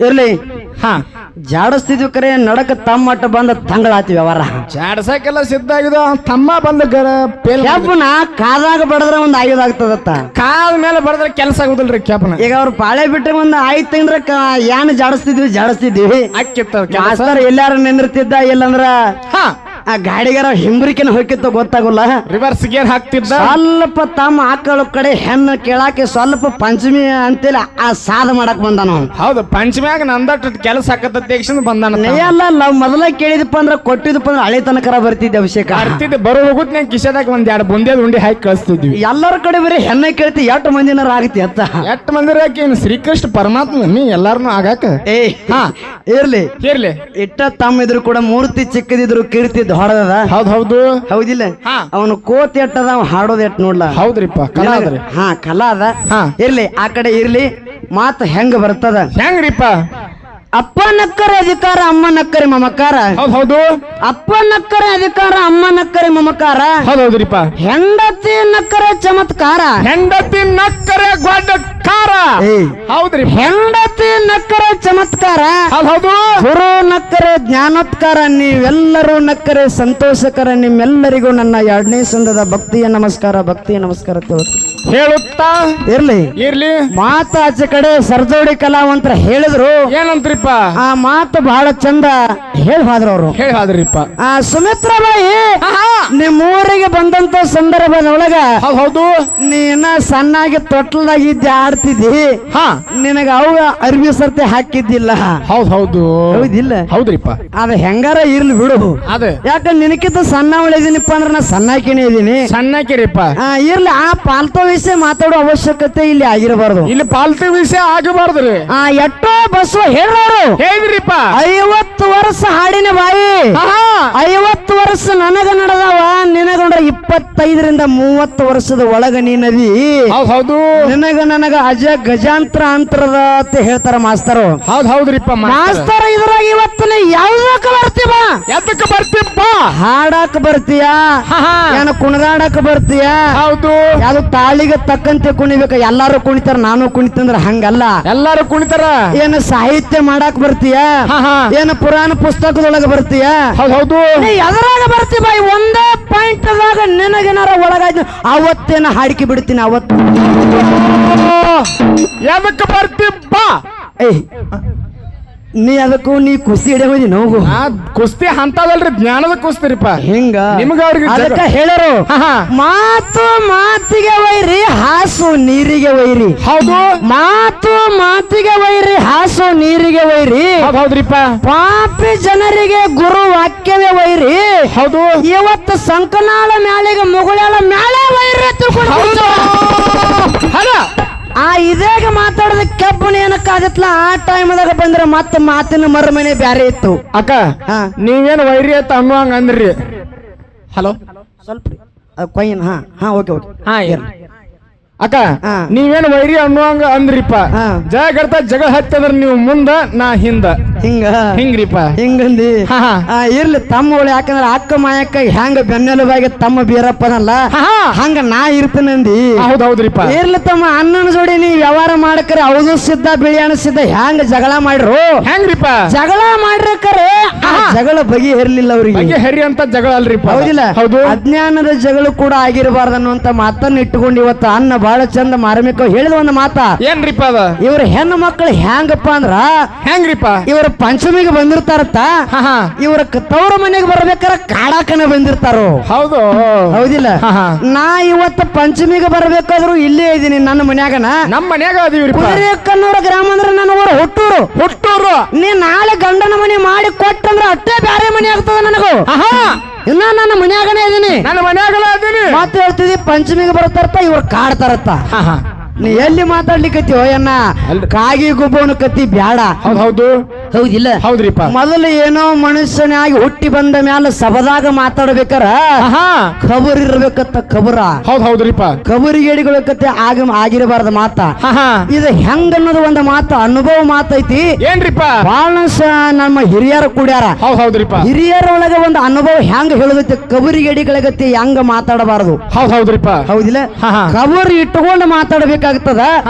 ಇರ್ಲಿ. ಹಾ. ಜಾಡಿಸ್ತಿದ್ವಿ ಕರೆ ನಡಕ ತಮ್ಮ ಬಂದ ತಂಗಳಾತಿ ವ್ಯವಹಾರ. ಜಾಡಸಕ್ಕೆಲ್ಲ ಸಿದ್ಧ ಆಗಿದ ತಮ್ಮ ಬಂದ ಕೆಂಪನ ಕಾದಾಗ ಬಡದ್ರ ಒಂದ್ ಆಯುಧ ಆಗ್ತದತ್ತ. ಕಾಲ ಮೇಲೆ ಬಡದ್ರೆ ಕೆಲಸ ಆಗುದಿಲ್ರಿ ಕೆಪ್ಪನ ಈಗ ಅವ್ರು ಪಾಳೆ ಬಿಟ್ಟು ಒಂದ್ ಆಯ್ತು ತಿಂದ್ರ ಏನ್ ಜಾಡಿಸ್ತಿದ್ವಿ ಜಾಡಿಸ್ತಿದ್ವಿ. ಅಕ್ಕಿತ್ತ ಎಲ್ಲಾರು ನಿಂದಿರ್ತಿದ್ದ ಇಲ್ಲಂದ್ರ ಹಾ. ಆ ಗಾಡಿಗಾರ ಹಿಂಬ್ರಿಕೆನ ಹೋಗಿತ್ತು ಗೊತ್ತಾಗಲ್ಲ. ರಿವರ್ಸ್ ಗೇರ್ ಹಾಕ್ತಿದ್ದ? ಸ್ವಲ್ಪ ತಮ್ಮ ಆಕಳ ಕಡೆ ಹೆಣ್ಣು ಕೇಳಾಕೆ ಸ್ವಲ್ಪ ಪಂಚಮಿ ಅಂತೇಳಿ ಆ ಸಾಧ ಮಾಡಕ್ ಬಂದಾನ. ಹೌದು ಪಂಚಮ್ಯಾಗ ನಂದಟ್ ಕೆಲಸ ಹಾಕತ್ತ ಬಂದಾನ ನೀ ಅಲ್ಲ ನಾವು ಮೊದಲ ಕೇಳಿದಪ್ಪ ಅಂದ್ರೆ ಕೊಟ್ಟಿದಪ್ಪ ಅಂದ್ರೆ ಹಳೆ ತನಕರ ಬರ್ತಿದ್ದೆ ಅಭಿಷೇಕ. ಬರ್ತಿದ್ದೆ ಬರೋ ಹೋಗುತ್ತೆ ನಂಗೆ ಕಿಶದಾಗ ಒಂದ್ ಎರಡು ಬುಂದೇದ್ ಉಂಡಿ ಹಾಕಿ ಕಳಿಸ್ತಿದ್ವಿ. ಎಲ್ಲರ ಕಡೆ ಬರೀ ಹೆಣ್ಣೆ ಕೇಳ್ತಿ ಎಷ್ಟು ಮಂದಿನಾರ ಆಗತಿ ಅತ್ತ ಎಷ್ಟು ಮಂದಿರ ಏನು ಶ್ರೀಕೃಷ್ಣ ಪರಮಾತ್ಮ ನೀ ಎಲ್ಲಾರನು ಆಗಾಕ? ಏ ಹಾ. ಇರ್ಲಿ. ಇರ್ಲಿ. ಇಟ್ಟ ತಮ್ಮ ಇದ್ರು ಕೂಡ ಮೂರ್ತಿ ಚಿಕ್ಕದಿದ್ರು ಕೀರ್ತಿ ಹೊಡೆದದ? ಹೌದ್ ಹೌದು. ಹೌದಿಲ್ಲ? ಹಾ. ಅವನು ಕೋತ್ ಎಟ್ಟದ ಅವ ಹಾಡೋದ್ ಎಟ್ ನೋಡ್ಲ? ಹೌದ್ರಿಪ್ಪ ಕಲಾ ಅದ್ರಿ. ಹಾ ಕಲಾ ಅದ. ಹಾ. ಇರ್ಲಿ ಆ ಕಡೆ ಇರ್ಲಿ ಮಾತು ಹೆಂಗ ಬರ್ತದ? ಹೆಂಗ್ರಿಪ್ಪ? ಅಪ್ಪ ನಕ್ಕರೆ ಅಧಿಕಾರ ಅಮ್ಮ ನಕ್ಕರೆ ಮಮಕಾರ. ಹೌದು ಹೌದು. ಅಪ್ಪ ನಕ್ಕರೆ ಅಧಿಕಾರ ಅಮ್ಮ ನಕ್ಕರೆ ಮಮಕಾರ. ಹೌದು ಹೌದ್ರಿಪ್ಪ ಹೆಂಡತಿ ನಕ್ಕರೆ ಚಮತ್ಕಾರ. ಹೆಂಡತಿ ನಕ್ಕರೆ ಗೊಡ್ಡಕಾರ ಏಯ್. ಹೌದ್ರಿ ಹೆಂಡತಿ ನಕ್ಕರೆ ಚಮತ್ಕಾರ. ಹೌದು ಹೌದು. ಗುರು ನಕ್ಕರೆ ಜ್ಞಾನೋತ್ಕಾರ. ನೀವೆಲ್ಲರೂ ನಕ್ಕರೆ ಸಂತೋಷಕರ. ನಿಮ್ಮೆಲ್ಲರಿಗೂ ನನ್ನ ಎರಡನೇ ಸಂದದ ಭಕ್ತಿಯ ನಮಸ್ಕಾರ ಭಕ್ತಿಯ ನಮಸ್ಕಾರ ತಿಳ್ಕೊ. ಹೇಳುತ್ತಾ? ಇರ್ಲಿ. ಇರ್ಲಿ. ಮಾತು ಆಚೆ ಕಡೆ ಸರ್ಜೋಡಿ ಕಲಾವಂತರ ಹೇಳಿದ್ರು. ಏನಂತ್ರಿಪ್ಪ? ಆ ಮಾತು ಬಹಳ ಚಂದ ಹೇಳಿ ಹೋದ್ರು ಅವರು ಹೇಳಿ ಆ ಆ ಸುಮಿತ್ರಾಬಾಯಿ ನಿಮ್ಮ ಊರಿಗೆ ಬಂದಂತ ಸಂದರ್ಭದೊಳಗ ಹೌದ್ ನೀನ ಸಣ್ಣಾಗಿ ತೊಟ್ಲದಾಗ ಇದ್ದೆ ಆಡ್ತಿದ್ದಿ. ಹಾ. ನಿನಗ ಅವ ಅರ್ಬಿ ಸರ್ತಿ ಹಾಕಿದ್ದಿಲ್ಲ. ಹೌದ್ ಹೌದು. ಹೌದಿಲ್ಲ ಹೌದ್ರಿಪ್ಪ. ಅದ ಹೆಂಗಾರ ಇರ್ಲಿ ಬಿಡು. ಅದ. ಯಾಕಂದ್ರೆ ನಿನಕಿಂತ ಸಣ್ಣ ಇದೀನಿಪ್ಪ ಅಂದ್ರೆ ನಾ ಸಣ್ಣಾಕಿನೇ ಇದೀನಿ. ಸಣ್ಣಾಕಿರಿಪ್ಪ. ಇರ್ಲಿ ಆ ಪಾಲ್ತೋ ವಿಷಯ ಮಾತಾಡೋ ಅವಶ್ಯಕತೆ ಇಲ್ಲಿ ಆಗಿರಬಾರ್ದು. ಇಲ್ಲಿ ಪಾಲ್ತು ವಿಷಯ ಆಗಬಾರ್ದ್ರಿ. ಆ ಎಷ್ಟೋ ಬಸವ ಹೇಳೋರು ಹೇಳಿದ್ರಿಪ್ಪ ಐವತ್ತು ವರ್ಷ ಹಾಡಿನ ಬಾಯಿ. ಐವತ್ತು ವರ್ಷ ನನಗ ನಡೆದವ. ನಿನಗೊಂಡ್ರ ಇಪ್ಪತ್ತೈದರಿಂದ ಮೂವತ್ತು ವರ್ಷದ ಒಳಗ ನೀನದಿ ನದಿ. ಹೌದು ನಿನಗ ನನಗ ಅಜ ಗಜಾಂತರ ಅಂತರದ ಅಂತ ಹೇಳ್ತಾರ ಮಾಸ್ತರು. ಹೌದ್ ಹೌದ್ರಿಪ್ಪ ಮಾಸ್ತರ. ಇದ್ರಾಗ ಇವತ್ತಿನ ಯಾವ್ದಕ್ಕ ಬರ್ತೀವ ಎದಕ್ಕೆ ಬರ್ತೀಪ್ಪ ಹಾಡಕ್ ಬರ್ತೀಯ? ಏನ ಬರ್ತೀಯ? ಹೌದು. ಯಾವ್ದು ತಾಳಿಗೆ ತಕ್ಕಂತೆ ಕುಣಿಬೇಕ. ಎಲ್ಲಾರು ಕುಣಿತಾರ ನಾನು ಕುಣಿತಂದ್ರ ಹಂಗಲ್ಲ. ಎಲ್ಲಾರು ಕುಣಿತಾರ? ಏನು ಸಾಹಿತ್ಯ ಮಾಡಾಕ್ ಬರ್ತೀಯ? ಏನ ಪುರಾಣ ಪುಸ್ತಕದೊಳಗ ಬರ್ತೀಯ? ಹೌದ್ ಎದರಾಗ ಬರ್ತಿ ಬಾಯಿ ಒಂದೇ ಪಾಯಿಂಟ್ ನಿನಗೇನಾರ ಒಳಗಾಯ್ತು ಅವತ್ತೇನ ಹಾಡಿಕೆ ಬಿಡ್ತೀನಿ ಅವತ್ತು. ಎದಕ್ಕೆ ಬಾ. ಏಯ್ ನೀ ಅದಕ್ಕೂ ನೀ ಕುಸ್ತಿ ಹಿಡಿಯ ಹೋಗಿ ನೋವು. ಆ ಕುಸ್ತಿ ಅಂತದಲ್ರಿ ಜ್ಞಾನದ ಕುಸ್ತಿರಿಪ್ಪ. ಹಿಂಗ? ನಿಮ್ಗ ಅವ್ರಿಗೆ ಜಗ- ಅದಕ್ಕ ಹೇಳರು ಹಾ, ಹಾ. ಮಾತು ಮಾತಿಗೆ ವೈರಿ ಹಾಸು ನೀರಿಗೆ ವೈರಿ ಹೌದು. ಮಾತು ಮಾತಿಗೆ ವೈರಿ ಹಾಸು ನೀರಿಗೆ ವೈರಿ ಹೌದ್ ಹೌದ್ರಿಪ್ಪ. ಪಾಪಿ ಜನರಿಗೆ ಗುರು ವಾಕ್ಯವೇ ವೈರಿ ಹೌದು. ಇವತ್ತು ಸಂಕನಾಳ ಮ್ಯಾಲಿಗೆ ಮುಗುಳಾಳ ಮ್ಯಾಲೆ ವೈರಿ ತಿಳ್ಕೊಂಡು ಹೌದು. ಆ ಇದೇಗ ಮಾತಾಡದ ಕಬ್ಬನ ಏನಕ್ಕಾಗತ್ಲ? ಆ ಟೈಮ್ದಾಗ ಬಂದ್ರೆ ಮತ್ತೆ ಮಾತಿನ ಮರುಮನೆ ಬ್ಯಾರೆ ಇತ್ತು. ಅಕ್ಕ ಹಾ. ನೀವೇನ್ ವೈರಿ ಅಂತ ಅನ್ನುವಂಗ ಅಂದ್ರಿ? ಹಲೋ? ಸ್ವಲ್ಪ ಕೊಯ್ಯನ್ ಹಾ. ಹಾ ಓಕೆ ಓಕೆ. ಹಾ ಅಕ್ಕ ಹಾ. ನೀವೇನ್ ವೈರಿ ಅನ್ನುವಂಗ ಅಂದ್ರಿಪ್ಪ? ಹಾ. ಜಗಡ್ತ ಜಗಳ ಹತ್ತದ್ರ ನೀವು ಮುಂದ ನಾ ಹಿಂದ. ಹಿಂಗ? ಹಿಂಗ್ರಿಪ್ಪ. ಹಿಂಗಂದಿ? ಇರ್ಲಿ ತಮ್ಮ ತಮ್ಮಗಳು ಯಾಕಂದ್ರೆ ಅಕ್ಕ ಮಾಯಕ್ಕ ಹೆಂಗ ಬೆನ್ನೆಲುಬಾಗಿ ತಮ್ಮ ಬೀರಪ್ಪನಲ್ಲ. ಹಂಗ ನಾ ಇರ್ತೇನಂದಿ. ಹೌದೌದ್ರಿಪ್ಪ. ಇರ್ಲಿ ತಮ್ಮ ಅಣ್ಣನ ಜೋಡಿ ನೀ ವ್ಯವಹಾರ ಮಾಡಕರೆ ಅವನು ಸಿದ್ಧ ಬಿಳಿ ಸಿದ್ಧ ಹೆಂಗ ಜಗಳ ಮಾಡ್ರು? ಹೆಂಗ್ರಿಪ್ಪ? ಜಗಳ ಮಾಡ್ರಕರೆ ಜಗಳ ಜಗಳ ಬಗೆಹರ್ಲಿಲ್ಲ ಅವ್ರಿಗೆ. ಹೆರಿ ಹರಿ ಅಂತ ಜಗಳ ಅಲ್ರಿಪ್ಪ. ಹೌದಿಲ್ಲ? ಹೌದು. ಅಜ್ಞಾನದ ಜಗಳ ಕೂಡ ಆಗಿರಬಾರ್ದು ಅನ್ನುವಂತ ಮಾತನ್ನ ಇಟ್ಟುಕೊಂಡು ಇವತ್ತು ಅನ್ನ ಬಹಳ ಚಂದ ಮಾರ್ಮಿಕ ಹೇಳಿದ ಒಂದು ಮಾತಾ. ಏನ್ರಿಪ್ಪ ಅದ? ಇವ್ರ ಹೆಣ್ಣು ಮಕ್ಕಳು ಹೆಂಗಪ್ಪ ಅಂದ್ರ ಹೆಂಗ್ರಿಪ್ಪ? ಇವ್ರ ಪಂಚಮಿಗೆ ಬಂದಿರ್ತಾರತ್ತ? ಇವ್ರ ತವ್ರ ಮನೆಗೆ ಬರ್ಬೇಕಾರ ಕಾಡಾಕನ ಬಂದಿರ್ತಾರೋ? ಹೌದು. ಹೌದಿಲ್ಲ. ನಾ ಇವತ್ತು ಪಂಚಮಿಗೆ ಬರ್ಬೇಕಾದ್ರು ಇಲ್ಲೇ ಇದೀನಿ ನನ್ನ ಮನ್ಯಾಗನ. ನಮ್ಮ ಮನ್ಯಾಗ ಅದೀವಿ ಕನ್ನೂರ ಗ್ರಾಮ ಅಂದ್ರೆ ನನ್ನ ಊರು ಹುಟ್ಟೂರು. ಹುಟ್ಟೂರು. ನೀ ನಾಳೆ ಗಂಡನ ಮನೆ ಮಾಡಿ ಕೊಟ್ಟಂದ್ರೆ ಅಷ್ಟೇ ಬ್ಯಾರೆ ಮನೆ ಆಗ್ತದ ನನಗೂ. ಇನ್ನ ನನ್ನ ಮನ್ಯಾಗನೇ ಇದೀನಿ. ನನ್ನ ಮನ್ಯಾಗಲ್ಲ ಇದೀನಿ. ಮಾತು ಹೇಳ್ತಿದಿ ಪಂಚಮಿಗೆ ಬರ್ತಾರತ್ತ ಇವ್ರು ಕಾಡ್ತಾರತ್ತ. ನೀ ಎಲ್ಲಿ ಮಾತಾಡ್ಲಿಕ್ಕತ್ತಿ ಅಣ್ಣ. ಕಾಗಿ ಗುಬ್ಬವನ ಕತ್ತಿ ಬ್ಯಾಡ. ಹೌದ್ ಹೌದು. ಹೌದಿಲ್ಲ? ಹೌದ್ರಿಪ್ಪ. ಮೊದಲು ಏನೋ ಮನುಷ್ಯನಾಗಿ ಹುಟ್ಟಿ ಬಂದ ಮ್ಯಾಲ ಸಭದಾಗ ಮಾತಾಡ್ಬೇಕಾರ? ಹಾ ಖಬರ್ ಇರ್ಬೇಕತ್ತ ಖಬರ. ಹೌದ್ ಹೌದ್ರಿಪ್ಪ. ಖಬರಿಗೇಡಿಗಳಕತ್ತೆ ಆಗ ಆಗಿರಬಾರ್ದ ಮಾತ. ಇದು ಹೆಂಗ ಅನ್ನೋದು ಒಂದು ಮಾತು ಅನುಭವ ಮಾತೈತಿ ಏನ್ರಿಪ್ಪ? ಬಾಳಸ ನಮ್ಮ ಹಿರಿಯರ ಕೂಡ್ಯಾರ. ಹೌದ್ ಹೌದ್ರಿಪ್ಪ. ಹಿರಿಯರ ಒಳಗೆ ಒಂದು ಅನುಭವ ಹೆಂಗ ಹೇಳುದೈತಿ ಕಬರಿ ಗೇಡಿಗಳಗತ್ತೆ ಹೆಂಗ ಮಾತಾಡಬಾರದು? ಹೌದ್ ಹೌದ್ರಿಪ್ಪ. ಹೌದಿಲ್ಲ? ಇಟ್ಟುಕೊಂಡು ಕಬರ್ ಇಟ್ಕೊಂಡು ಮಾತಾಡ್ಬೇಕಾಗ್ತದ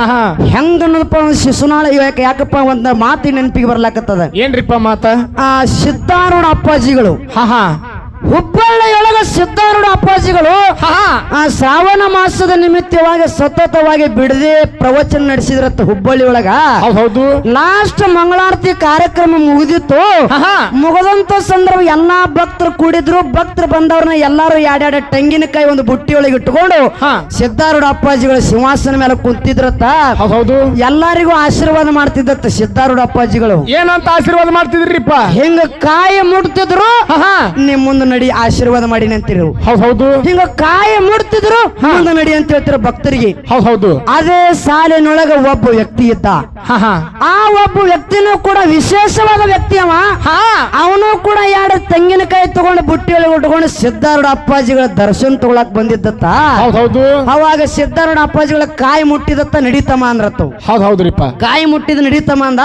ಹಾ ಹೆಂಗ ಒಂದು ಶಿಶುನಾಳ ಇವಾಗ ಯಾಕಪ್ಪ ಒಂದ್ ಮಾತಿ ನೆನಪಿಗೆ ಬರ್ಲಾಕತ್ತದ? ಏನ್ರಿಪ್ಪ ಮಾತ? ಆ ಸಿದ್ದಾರೂಢ ಅಪ್ಪಾಜಿಗಳು. ಹಾ ಹಾ. ಹುಬ್ಬಳ್ಳಿಯೊಳಗ ಸಿದ್ಧಾರೂಢ ಅಪ್ಪಾಜಿಗಳು ಆ ಶ್ರಾವಣ ಮಾಸದ ನಿಮಿತ್ತವಾಗಿ ಸತತವಾಗಿ ಬಿಡದೆ ಪ್ರವಚನ ನಡೆಸಿದ್ರತ್ತ ಹುಬ್ಬಳ್ಳಿ ಒಳಗ ಹೌದ್ ಹೌದು ಲಾಸ್ಟ್ ಮಂಗಳಾರತಿ ಕಾರ್ಯಕ್ರಮ ಮುಗಿದಿತ್ತು. ಮುಗದಂತ ಸಂದರ್ಭ ಎಲ್ಲಾ ಭಕ್ತರು ಕೂಡಿದ್ರು. ಭಕ್ತರು ಬಂದವ್ರನ್ನ ಎಲ್ಲಾರು ಯಾಡ್ಯಾಡ ತೆಂಗಿನಕಾಯಿ ಒಂದು ಬುಟ್ಟಿ ಒಳಗೆ ಇಟ್ಕೊಂಡು ಹಾ. ಸಿದ್ಧಾರೂಢ ಅಪ್ಪಾಜಿಗಳು ಸಿಂಹಾಸನ ಮೇಲೆ ಕುಂತಿದ್ರತ್ತ ಹೌದ್ ಎಲ್ಲರಿಗೂ ಆಶೀರ್ವಾದ ಮಾಡ್ತಿದ್ದತ್ತ ಸಿದ್ಧಾರೂಢ ಅಪ್ಪಾಜಿಗಳು. ಏನಂತ ಆಶೀರ್ವಾದ ಮಾಡ್ತಿದ್ರಿಪ್ಪ? ಹಿಂಗ ಕಾಯಿ ಮುಟ್ತಿದ್ರು. ನಿಮ್ಮ ನಿಮ್ ಮುಂದೆ ನಡಿ ಆಶೀರ್ವಾದ ಮಾಡಿ ಅಂತಿರು. ಹೌದ್ ಹೌದು. ಹಿಂಗ ಕಾಯಿ ಮುಡ್ತಿದ್ರು ಮುಂದ ನಡಿ ಅಂತ ಹೇಳ್ತಿರ ಭಕ್ತರಿಗೆ. ಹೌದ್ ಹೌದು. ಅದೇ ಸಾಲಿನೊಳಗ ಒಬ್ಬ ವ್ಯಕ್ತಿ ಇದ್ದ. ಆ ಒಬ್ಬ ವ್ಯಕ್ತಿನೂ ಕೂಡ ವಿಶೇಷವಾದ ವ್ಯಕ್ತಿ ಅವ. ಹಾ. ಅವನು ಕೂಡ ಎರಡು ತೆಂಗಿನಕಾಯಿ ತಗೊಂಡು ಬುಟ್ಟಿ ಒಳಗೆ ಉಟ್ಕೊಂಡು ಸಿದ್ಧಾರೂಢ ಅಪ್ಪಾಜಿಗಳ ದರ್ಶನ ತಗೊಳಕ್ ಬಂದಿದ್ದತ್ತ. ಹೌದ್ ಹೌದು. ಅವಾಗ ಸಿದ್ಧಾರೂಢ ಅಪ್ಪಾಜಿಗಳ ಕಾಯಿ ಮುಟ್ಟಿದತ್ತ ನಡೀತಮ್ಮ ಅಂದ್ರತ್ತು. ಹೌದ್ ಹೌದ್ರಿಪ್ಪ. ಕಾಯಿ ಮುಟ್ಟಿದ ನಡೀತಮ್ಮ ಅಂದ.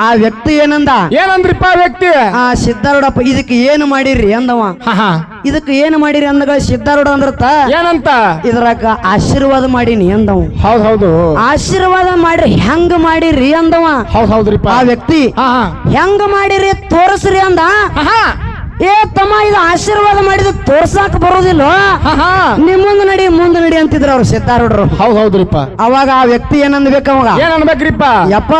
ಆ ವ್ಯಕ್ತಿ ಏನಂದ? ಏನಂದ್ರಿಪ್ಪ ವ್ಯಕ್ತಿ? ಆ ಸಿದ್ಧಾರೂಢಪ್ಪ ಇದಕ್ಕೆ ಏನು ಮಾಡಿರಿ ಅಂದವ. ಇದಕ್ಕೆ ಏನು ಮಾಡಿರಿ ಅಂದಾಗ ಸಿದ್ಧಾರೂಢ ಅಂದ್ರತ ಏನಂತ? ಇದ್ರಾಗ ಆಶೀರ್ವಾದ ಮಾಡೀನಿ ಅಂದವ. ಹೌದ್ ಹೌದು. ಆಶೀರ್ವಾದ ಮಾಡಿರಿ ಹೆಂಗ ಮಾಡಿರಿ ಅಂದವ. ಹೌದ್ ಹೌದ್ರಿಪ್ಪ. ಆ ವ್ಯಕ್ತಿ ಹೆಂಗ ಮಾಡಿರಿ ತೋರಿಸ್ರಿ ಅಂದ. ಏ ತಮ್ಮ ಇದು ಆಶೀರ್ವಾದ ಮಾಡಿದ ತೋರ್ಸಾಕ ಬರೋದಿಲ್ಲ ಹಾ ಹಾ. ನಿಮ್ ಮುಂದೆ ನಡಿ ಮುಂದೆ ನಡಿ ಅಂತಿದ್ರು ಅವ್ರು ಸಿದ್ಧಾರೂಢರು ಹೌದ್ ಹೌದ್ರಿಪ್ಪ. ಅವಾಗ ಆ ವ್ಯಕ್ತಿ ಏನನ್ಬೇಕು ಅವಾಗ? ಏನ್ ಅನ್ಬೇಕ್ರಿಪ್ಪ? ಯಪ್ಪ.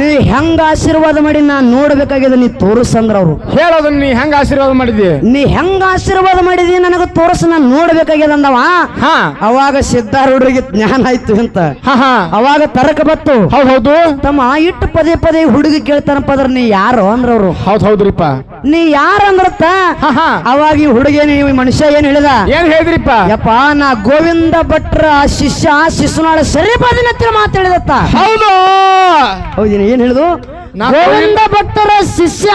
ನೀ ಹೆಂಗ ಆಶೀರ್ವಾದ ಮಾಡಿ ನಾ ನೋಡ್ಬೇಕಾಗಿದೆ ನೀ ತೋರಿಸಂದ್ರ ಅವ್ರು. ಹೇಳೋದು ನೀ ಹೆಂಗ ಆಶೀರ್ವಾದ ಮಾಡಿದಿ ನೀ ಹೆಂಗ ಆಶೀರ್ವಾದ ಮಾಡಿದಿ ನನಗ ತೋರಿಸ ನಾ ನೋಡ್ಬೇಕಾಗ್ಯದ ಅಂದವ? ಹಾ. ಅವಾಗ ಸಿದ್ಧಾರೂಢರಿಗೆ ಜ್ಞಾನ ಆಯ್ತು ಅಂತ. ಹಾ ಹಾ. ಅವಾಗ ತರಕ ಬತ್ತು ಹೌದ್ ಹೌದು. ತಮ್ಮ ಇಟ್ಟು ಪದೇ ಪದೇ ಹುಡುಗಿ ಕೇಳ್ತಾನಪ್ಪ ಅದ್ರ ನೀ ಯಾರು ಅಂದ್ರವ್ರು ಹೌದ್ ಹೌದ್ರಿಪ್ಪ. ನೀ ಯಾರು ಅಂದ್ರತ್ತ ಹಾ ಹಾ ಅವಾಗ ಈ ಹುಡುಗಿ ನೀವು ಮನುಷ್ಯ ಏನ್ ಹೇಳಿದ? ಏನ್ ಹೇಳಿದ್ರಿಪ್ಪ? ಯಪ್ಪ ನಾ ಗೋವಿಂದ ಭಟ್ರ ಶಿಷ್ಯ ಶಿಶುನಾಳ ಸರಿಪಾದಿನ ಹತ್ತಿರ ಮಾತಾಡಿದತ್ತ ಹೌದು. ಹೌದಿನ ಏನ್ ಹೇಳಿದು? ಗೋವಿಂದ ಭಟ್ಟರ ಶಿಷ್ಯ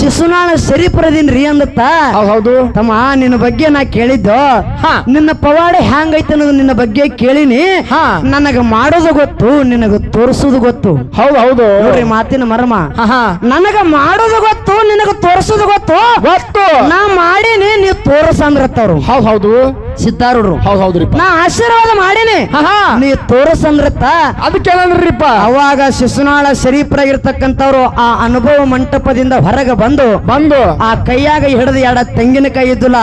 ಶಿಶುನಾಳ ಸರಿಪುರದಿನ್ರಿ ಅಂದತ್ತ ಹೌದ್ ತಮ್ಮ ನಿನ್ನ ಬಗ್ಗೆ ನಾ ಕೇಳಿದ್ದು. ಹಾ. ನಿನ್ನ ಪವಾಡ ಹ್ಯಾಂಗೈತೆ ಅನ್ನೋದು ನಿನ್ನ ಬಗ್ಗೆ ಕೇಳಿನಿ. ಹಾ. ನನಗ ಮಾಡೋದು ಗೊತ್ತು ನಿನಗ ತೋರಿಸೋದು ಗೊತ್ತು. ಹೌದ್ ಹೌದು. ನೋಡ್ರಿ ಮಾತಿನ ಮರ್ಮ. ನನಗ ಮಾಡೋದು ಗೊತ್ತು ನಿನಗ ತೋರಿಸೋದು ಗೊತ್ತು. ಗೊತ್ತು. ನಾ ಮಾಡೀನಿ ನೀವು ತೋರಸ ಅಂದ್ರತ್ತವ್ರು. ಹೌದ್ ಹೌದು. ಸಿದ್ಧಾರೂಢರು ಹೌದು ಹೌದು ನಾ ಆಶೀರ್ವಾದ ಹಾ ನೀ ತೋರಿಸಂದ್ರತ್ತ ಅದಕ್ಕೇನಂದ್ರಿಪ್ಪ ಅವಾಗ ಶಿಶುನಾಳ ಶರೀಫರಾಗಿರ್ತಕ್ಕಂಥವ್ರು ಆ ಅನುಭವ ಮಂಟಪದಿಂದ ಹೊರಗೆ ಬಂದು ಬಂದು. ಆ ಕೈಯಾಗ ಹಿಡಿದು ಎರಡ ತೆಂಗಿನಕಾಯಿ ಇದ್ದುಲ್ಲ.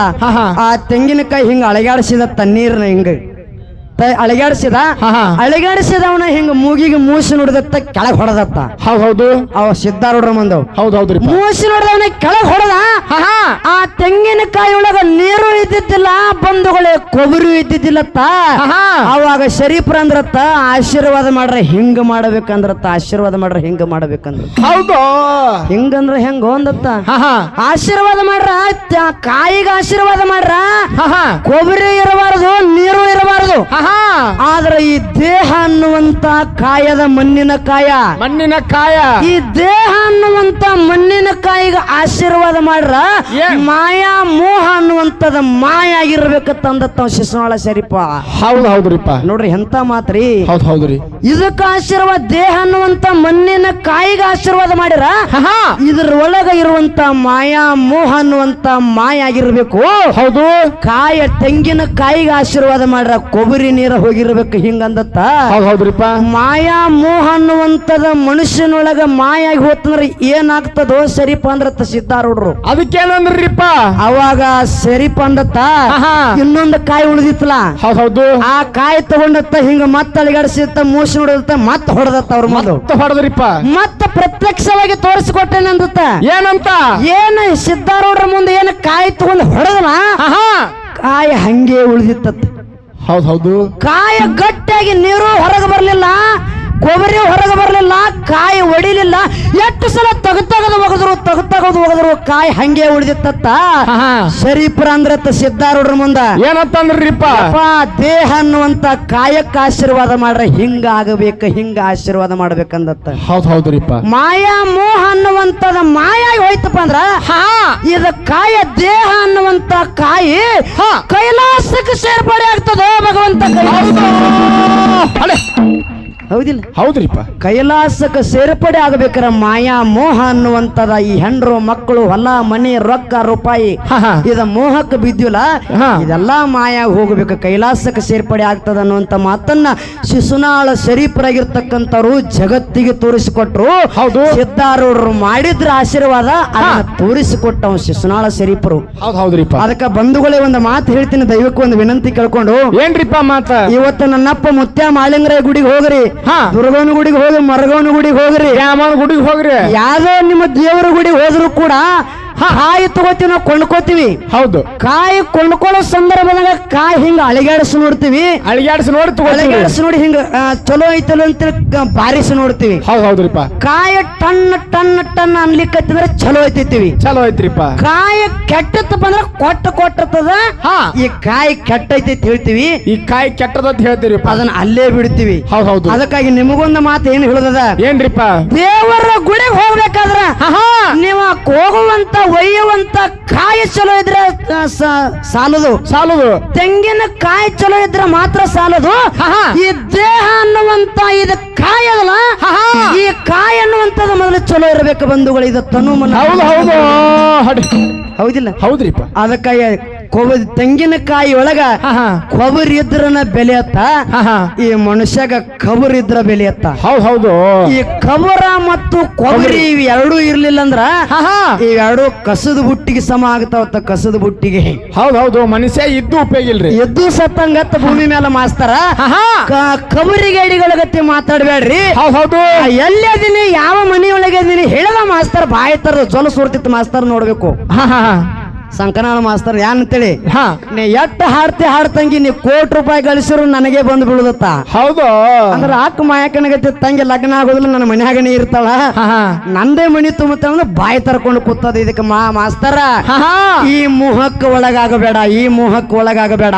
ಆ ತೆಂಗಿನಕಾಯಿ ಹಿಂಗ ಅಳಗಾಡಿಸಿದ ತಣ್ಣೀರ್ನ ಹಿಂಗ. ಅಳಗಾಡಿಸಿದ. ಅಳಗಾಡಿಸಿದವನ ಹಿಂಗ ಮೂಗಿಗೆ ಮೂಸಿ ನೋಡಿದತ್ತ ಕೆಳಗ್ ಹೊಡೆದತ್ತ. ಹೌದ್ ಹೌದು. ಅವ ಸಿದ್ಧಾರೂಢ ಮಂದವ್. ಹೌದ್ ಹೌದು ಮೂಸಿ ನೋಡಿದವನ ಕೆಳಗ್ ಹೊಡೆದ? ಆ ತೆಂಗಿನಕಾಯಿ ಒಳಗ ಇದ್ದಿದ್ದಿಲ್ಲ ಬಂಧುಗಳೇ ಕೊಬ್ಬರಿ ಇದ್ದಿದ್ದಿಲ್ಲತ್ತ. ಅವಾಗ ಶರೀಫ್ರ ಅಂದ್ರತ್ತ ಆಶೀರ್ವಾದ ಮಾಡ್ರ ಹಿಂಗ ಮಾಡ್ಬೇಕಂದ್ರತ್ತ ಆಶೀರ್ವಾದ ಮಾಡ್ರ ಹಿಂಗ ಮಾಡ್ಬೇಕಂದ್ರ ಹೌದು. ಹಿಂಗಂದ್ರ ಹೆಂಗ ಒಂದತ್ತ ಆಶೀರ್ವಾದ ಮಾಡ್ರ ಕಾಯಿಗ ಆಶೀರ್ವಾದ ಮಾಡ್ರ. ಕೊಬ್ಬರಿ ಇರಬಾರದು ನೀರು ಇರಬಾರದು. ಆದ್ರೆ ಈ ದೇಹ ಅನ್ನುವಂತ ಕಾಯದ ಮಣ್ಣಿನ ಕಾಯ. ಮಣ್ಣಿನ ಕಾಯ. ಈ ದೇಹ ಅನ್ನುವಂತ ಮಣ್ಣಿನ ಕಾಯಿಗ ಆಶೀರ್ವಾದ ಮಾಡ್ರ ಮಾಯಾ ಮೋಹ ಅನ್ನುವಂತದ ಮಾಯ ಆಗಿರ್ಬೇಕತ್ತ ಅಂದತ್ತ ಶಿಶುನಾಳ ಶರೀಪ ಹೌದು ಹೌದ್ರಿಪ್ಪ. ನೋಡ್ರಿ ಎಂತ ಮಾತ್ರಿ? ಹೌದು ಹೌದ್ರಿ. ಇದಕ್ಕ ಆಶೀರ್ವಾದ ದೇಹ ಅನ್ನುವಂತ ಮಣ್ಣಿನ ಕಾಯಿಗೆ ಆಶೀರ್ವಾದ ಮಾಡಿರ? ಇದ್ರ ಒಳಗ ಇರುವಂತ ಮಾಯಾ ಮೋಹ ಅನ್ನುವಂತ ಮಾಯ ಆಗಿರ್ಬೇಕು. ಹೌದು. ಕಾಯ ತೆಂಗಿನ ಕಾಯಿಗೆ ಆಶೀರ್ವಾದ ಮಾಡ್ರ ಕೊಬ್ಬರಿ ನೀರ ಹೋಗಿರ್ಬೇಕು ಹಿಂಗಂದತ್ತ? ಹೌದ್ ಹೌದ್ರಿಪ್ಪ. ಮಾಯಾ ಮೋಹ ಅನ್ನುವಂತದ ಮನುಷ್ಯನೊಳಗ ಮಾಯ ಆಗಿ ಹೋತಂದ್ರ ಏನಾಗ್ತದೋ ಸರಿಪ ಅಂದ್ರತ್ತ ಸಿದ್ಧಾರೂಢರು. ಅದಕ್ಕೇನಂದ್ರಿಪ್ಪ? ಅವಾಗ ಸರಿಪ ಅಂದತ್ತ ಹಾ ಇನ್ನೊಂದು ಕಾಯಿ ಉಳಿದಿತ್ತಲ್ಲ? ಹೌದ್ ಹೌದು. ಆ ಕಾಯಿ ತಗೊಂಡತ್ತ ಹಿಂಗ ಮತ್ತ ಅಳಿಗಾಡಿಸಿತ್ತ ಮೂಸಿ ನೋಡಿದತ್ತ ಮತ್ತ ಹೊಡೆದತ್ತ ಅವ್ರ ಮುಂದೆ. ಹೊಡದ್ರಿಪ್ಪ. ಮತ್ತ ಪ್ರತ್ಯಕ್ಷವಾಗಿ ತೋರಿಸಿಕೊಟ್ಟೇನೆ ಅಂದತ್ತ. ಏನಂತ? ಏನ ಸಿದ್ಧಾರೂಢರ ಮುಂದೆ ಏನ ಕಾಯಿ ತಗೊಂಡು ಹೊಡೆದಲ್ಲ? ಕಾಯಿ ಹಂಗೆ ಉಳಿದಿತ್ತ ಹೌದು ಹೌದು. ಕಾಯ ಗಟ್ಟಿಯಾಗಿ ನೀರು ಹೊರಗೆ ಬರಲಿಲ್ಲ. ಕೊಬ್ಬರಿ ಹೊರಗೆ ಬರಲಿಲ್ಲ ಕಾಯಿ ಒಡಿಲಿಲ್ಲ. ಎಷ್ಟು ಸಲ ತಗ ತಗದು ಒಗದ್ರು ತಗ ತಗದು ಒಗದ್ರು ಕಾಯಿ ಹಂಗೆ ಉಳಿದಿತ್ತ ಅಂದ್ರೆ ಶರೀಫ್ರ ಅಂದ್ರತ್ತ ಸಿದ್ಧಾರೂಢರ ಮುಂದ. ಏನಂತಂದ್ರಿಪ್ಪ? ದೇಹ ಅನ್ನುವಂತ ಕಾಯಕ್ಕೆ ಆಶೀರ್ವಾದ ಮಾಡ್ರೆ ಹಿಂಗ ಆಗಬೇಕು ಹಿಂಗ ಆಶೀರ್ವಾದ ಮಾಡ್ಬೇಕಂದತ್ತ. ಹೌದ್ ಹೌದ್ರಿಪ್ಪ. ಮಾಯಾ ಮೋಹ ಅನ್ನುವಂತದ ಮಾಯಾಗಿ ಹೋಯ್ತಪ್ಪ ಅಂದ್ರ ಇದ ಕಾಯ ದೇಹ ಅನ್ನುವಂತ ಕಾಯಿ ಕೈಲಾಸಕ್ಕೆ ಸೇರ್ಪಡೆ ಆಗ್ತದ ಭಗವಂತ ಹೌದಿಲ್ಲ? ಹೌದ್ರಿಪ್ಪ. ಕೈಲಾಸಕ್ಕೆ ಸೇರ್ಪಡೆ ಆಗಬೇಕಾರ ಮಾಯಾ ಮೋಹ ಅನ್ನುವಂತದ ಈ ಹೆಂಡ್ರು ಮಕ್ಕಳು ಹೊಲ ಮನೆ ರೊಕ್ಕ ರೂಪಾಯಿ. ಇದ ಮೋಹಕ್ಕೆ ಬಿದ್ದಿಲ್ಲ. ಹಾ. ಇದೆಲ್ಲಾ ಮಾಯ ಹೋಗಬೇಕು. ಕೈಲಾಸಕ್ಕೆ ಸೇರ್ಪಡೆ ಆಗ್ತದ ಅನ್ನುವಂತ ಮಾತನ್ನ ಶಿಶುನಾಳ ಶರೀಫರಾಗಿರ್ತಕ್ಕಂಥವ್ರು ಜಗತ್ತಿಗೆ ತೋರಿಸಿಕೊಟ್ರು. ಹೌದು. ಸಿದ್ಧಾರೂಢರು ಮಾಡಿದ್ರ ಆಶೀರ್ವಾದ ತೋರಿಸಿಕೊಟ್ಟವ್ ಶಿಶುನಾಳ ಶರೀಫರು. ಹೌದ್ ಹೌದ್ರಿಪ್ಪ. ಅದಕ್ಕೆ ಬಂಧುಗಳೇ ಒಂದು ಮಾತು ಹೇಳ್ತೀನಿ ದೈವಕ್ಕೆ ಒಂದು ವಿನಂತಿ ಕೇಳ್ಕೊಂಡು. ಏನ್ರಿಪ್ಪ ಮಾತ? ಇವತ್ತು ನನ್ನಪ್ಪ ಮುತ್ಯ ಮಾಳಿಂಗರ ಗುಡಿಗೆ ಹೋಗ್ರಿ. ಹಾ. ದುರ್ಗವನ ಗುಡಿಗೆ ಹೋಗ್ರಿ ಮರಗವನ ಗುಡಿಗೆ ಹೋಗ್ರಿ ರಾಮನ ಗುಡಿಗೆ ಹೋಗ್ರಿ ಯಾವ್ದೋ ನಿಮ್ಮ ದೇವರ ಗುಡಿಗೆ ಹೋದ್ರು ಕೂಡ ಕಾಯಿ ತಗೋತೀವಿ ನಾವು ಕೊಂಡ್ಕೋತೀವಿ. ಹೌದು. ಕಾಯಿ ಕೊಂಡ್ಕೊಳ್ಳೋ ಸಂದರ್ಭದಾಗ ಕಾಯಿ ಹಿಂಗ ಅಳಿಗಾಡಿಸಿ ನೋಡ್ತೀವಿ. ಅಳಿಗಾಡಿಸಿ ನೋಡಿ ತಗೋತೀವಿ. ಅಳಿಗಾಡಿಸಿ ನೋಡಿ ಹಿಂಗ ಆ, ಚಲೋ ಐತಲ್ಲ ಅಂತ ಬಾರಿಸಿ ನೋಡ್ತೀವಿ. ಹೌದು ಹೌದ್ರಿಪ್ಪ. ಕಾಯಿ ಟನ್ ಟನ್ ಟನ್ ಅನ್ಲಿಕ್ಕತ್ತಿದ್ರೆ ಚಲೋ ಐತಿತ್ತೀವಿ ಚಲೋ ಐತ್ರಿಪ್ಪ. ಕಾಯಿ ಕೆಟ್ಟತ್ತಪ್ಪ ಅಂದ್ರೆ ಕೊಟ್ಟ ಕೊಟ್ಟಿರ್ತದ. ಹಾ. ಈ ಕಾಯಿ ಕೆಟ್ಟೈತಿ ಅಂತ ಹೇಳ್ತೀವಿ. ಈ ಕಾಯಿ ಕೆಟ್ಟದ ಅಂತ ಹೇಳ್ತೀವಿ ಅದನ್ನ ಅಲ್ಲೇ ಬಿಡ್ತೀವಿ. ಹೌದು ಹೌದು. ಅದಕ್ಕಾಗಿ ನಿಮಗೊಂದು ಮಾತು ಏನು ಹೇಳೋದದ? ಏನ್ರಿಪ್ಪ? ದೇವರ ಗುಡಿಗೆ ಹೋಗ್ಬೇಕಾದ್ರ ನೀವು ಹೋಗುವಂತ ಒಯ್ಯುವಂತ ಕಾಯಿ ಚಲೋ ಇದ್ರೆ ಸಾಲದು. ಸಾಲದು. ತೆಂಗಿನ ಕಾಯಿ ಚಲೋ ಇದ್ರೆ ಮಾತ್ರ ಸಾಲದು. ಈ ದೇಹ ಅನ್ನುವಂತ ಇದು ಕಾಯಿ ಅದಲ್ಲ. ಈ ಕಾಯಿ ಅನ್ನುವಂಥದ್ದು ಮೊದಲು ಚಲೋ ಇರಬೇಕು ಬಂಧುಗಳು ಇದು ತನು ಮನ. ಹೌದು ಹೌದು. ಹಡಿ ಹೌದಿಲ್ಲ. ಹೌದ್ರಿಪ್ಪ. ಅದಕ್ಕಾಗಿ ಕೊಬ್ಬ ತೆಂಗಿನಕಾಯಿ ಒಳಗ. ಕೊಬ್ಬರಿ ಇದ್ರನ ಬೆಲೆ ಅತ್ತ ಆಹಾ. ಈ ಮನುಷ್ಯಗ ಕಬರ್ ಇದ್ರ ಬೆಲೆ ಅತ್ತ ಹೌದ್ ಹೌದು ಈ ಕಬರ ಮತ್ತು ಕೊಬ್ಬರಿ ಇವೆರಡು ಇರ್ಲಿಲ್ಲ ಅಂದ್ರ. ಇವೆರಡು ಕಸದ ಬುಟ್ಟಿಗೆ ಸಮ ಆಗ್ತಾವತ್ತ ಕಸದ ಬುಟ್ಟಿಗೆ ಹೌದ್ ಹೌದು ಮನುಷ್ಯ ಇದ್ದು ಉಪಯೋಗ ಇಲ್ರಿ ಎದ್ದು ಸತ್ತಂಗತ್ತ ಭೂಮಿ ಮೇಲೆ ಮಾಸ್ತಾರ ಆಹಾ. ಕಬರಿ ಗಡಿಗಳ ಗತಿ ಮಾತಾಡ್ಬೇಡ್ರಿ ಹೌದ್ ಎಲ್ಲಿ ಅದೀನಿ ಯಾವ ಮನೆಯೊಳಗೆ ಅದೀನಿ ಹೇಳದ ಮಾಸ್ತಾರ ಬಾಯಿ ತರ ಜೊಲ ಸುರ್ತಿತ್ತು ಮಾಸ್ತಾರ ನೋಡ್ಬೇಕು ಹಾ ಹಾ ಹಾ. ಸಂಕನಾಳ ಮಾಸ್ತರ್ ಏನಂತೇಳಿ ಹಾ. ನೀ ಎಟ್ಟು ಹಾಡ್ತಿ ಹಾಡ್ತಂಗಿ ನೀ ಕೋಟಿ ರೂಪಾಯಿ ಗಳಿಸಿರು ನನಗೆ ಬಂದು ಬೀಳುದತ್ತ. ಹೌದು? ಅಂದ್ರೆ ಅಕ್ಕ ಮಾಯಕನಗತಿ ತಂಗಿ ಲಗ್ನ ಆಗೋದಿಲ್ಲ ನನ್ನ ಮನ್ಯಾಗನೇ ಇರ್ತಾಳ. ನಂದೇ ಮನಿ ತುಂಬುತ್ತ ಅಂದ್ರೆ ಬಾಯಿ ತರ್ಕೊಂಡು ಕೂತದ ಇದಕ್ಕೆ ಮಾ ಮಾಸ್ತರ. ಈ ಮೋಹಕ್ಕೆ ಒಳಗಾಗಬೇಡ ಈ ಮೋಹಕ್ಕೆ ಒಳಗಾಗಬೇಡ.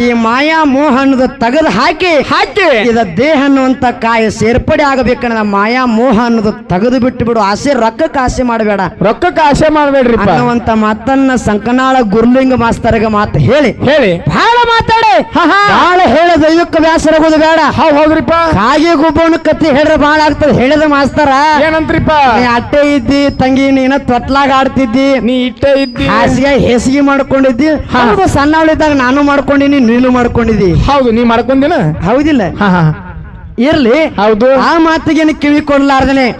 ಈ ಮಾಯಾ ಮೋಹ ಅನ್ನೋದು ತೆಗೆದು ಹಾಕಿ. ಹಾಕಿ. ಇದ ದೇಹ ಅನ್ನುವಂತ ಕಾಯ ಸೇರ್ಪಡೆ ಆಗಬೇಕನ್ನ ಮಾಯಾ ಮೋಹ ಅನ್ನೋದು ತೆಗೆದು ಬಿಟ್ಟು ಬಿಡು. ಆಸೆ ರೊಕ್ಕಕ್ಕೆ ಆಸೆ ಮಾಡಬೇಡ. ರೊಕ್ಕಕ್ಕೆ ಆಸೆ ಮಾಡಬೇಡ್ರಿ ಅನ್ನುವಂತ ಮಾತನ್ನ ಸಂಕನಾಳ ಗುರುಲಿಂಗ ಮಾಸ್ತರ್ಗ ಮಾತು ಹೇಳಿ. ಹೇಳಿ. ಬಹಳ ಮಾತಾಡಿ. ಹಾ ಹಾ. ಬಹಳ ಹೇಳ ದೈವಕ್ಕೆ ವ್ಯಾಸರ ಹೋದ ಬೇಡ. ಹೌ ಹೌದ್ರಿಪ್ಪ. ಕಾಗೆ ಗುಬ್ಬನ ಕತ್ತಿ ಹೇಳಿದ್ರೆ ಬಹಳ ಆಗ್ತದೆ. ಹೇಳಿದ ಮಾಸ್ತರ. ಏನಂತ್ರಿಪ್ಪ? ನೀ ಅಟ್ಟೆ ಇದ್ದಿ ತಂಗಿ ನೀನ ತೊಟ್ಲಾಗ ಆಡ್ತಿದ್ದಿ. ನೀ ಇಟ್ಟೆ ಇದ್ದಿ. ಹಾಸಿಗೆ ಹೆಸಿಗೆ ಮಾಡ್ಕೊಂಡಿದ್ದಿ. ಹೌದು ಸಣ್ಣವಳಿದ್ದಾಗ ನಾನು ಮಾಡ್ಕೊಂಡಿನಿ ನೀನು ಮಾಡ್ಕೊಂಡಿದ್ದಿ ಹೌದು ನೀ ಮಾಡ್ಕೊಂಡಿನ? ಹೌದಿಲ್ಲ. ಹಾ ಹಾ. ಇರ್ಲಿ. ಹೌದು. ಆ ಮಾತಿಗೆ ಕಿವಿ ಕೊಡ್ಲಾರ್ದನೆ